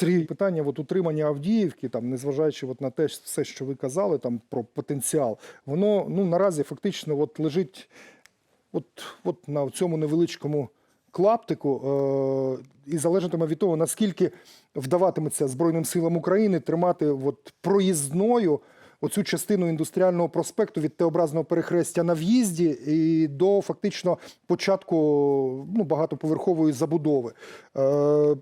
Сергій, питання от утримання Авдіївки, там, незважаючи от на те, все, що ви казали там про потенціал, воно ну наразі фактично от лежить от, от на цьому невеличкому клаптику е- і залежатиме від того, наскільки вдаватиметься Збройним силам України тримати от проїзною оцю частину індустріального проспекту від Т-образного перехрестя на в'їзді і до фактично початку ну, багатоповерхової забудови. Е-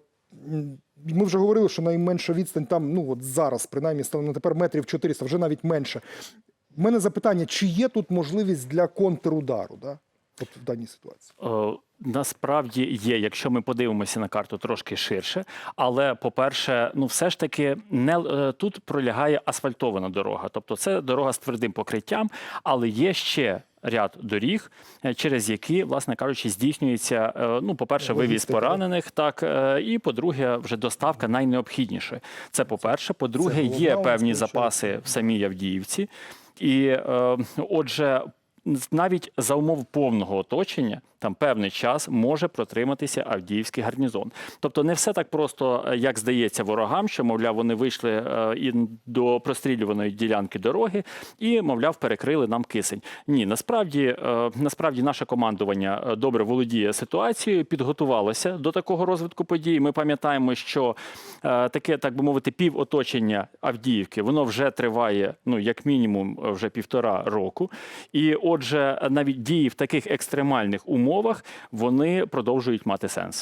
ми вже говорили, що найменша відстань там, ну от зараз, принаймні, станом на тепер метрів 400, вже навіть менше. У мене запитання: чи є тут можливість для контрудару, да? от в даній ситуації? Насправді є, якщо ми подивимося на карту трошки ширше. Але, по-перше, ну все ж таки не е, тут пролягає асфальтована дорога, тобто це дорога з твердим покриттям, але є ще. Ряд доріг, е, через які, власне кажучи, здійснюється е, ну, по-перше, вивіз поранених, так і по-друге, вже доставка найнеобхіднішої. Це по-перше. По-друге, є певні запаси в самій Авдіївці. І отже, навіть за умов повного оточення там певний час може протриматися Авдіївський гарнізон. Тобто не все так просто, е, як здається ворогам, що мовляв вони вийшли е, і до прострілюваної ділянки дороги і, мовляв, перекрили нам кисень. Ні, насправді, е, насправді наше командування добре володіє ситуацією, підготувалося до такого розвитку подій. Ми пам'ятаємо, що таке, так би мовити, півоточення Авдіївки воно вже триває, ну як мінімум, вже півтора року. І отже, навіть дії в таких екстремальних умовах вони продовжують мати сенс.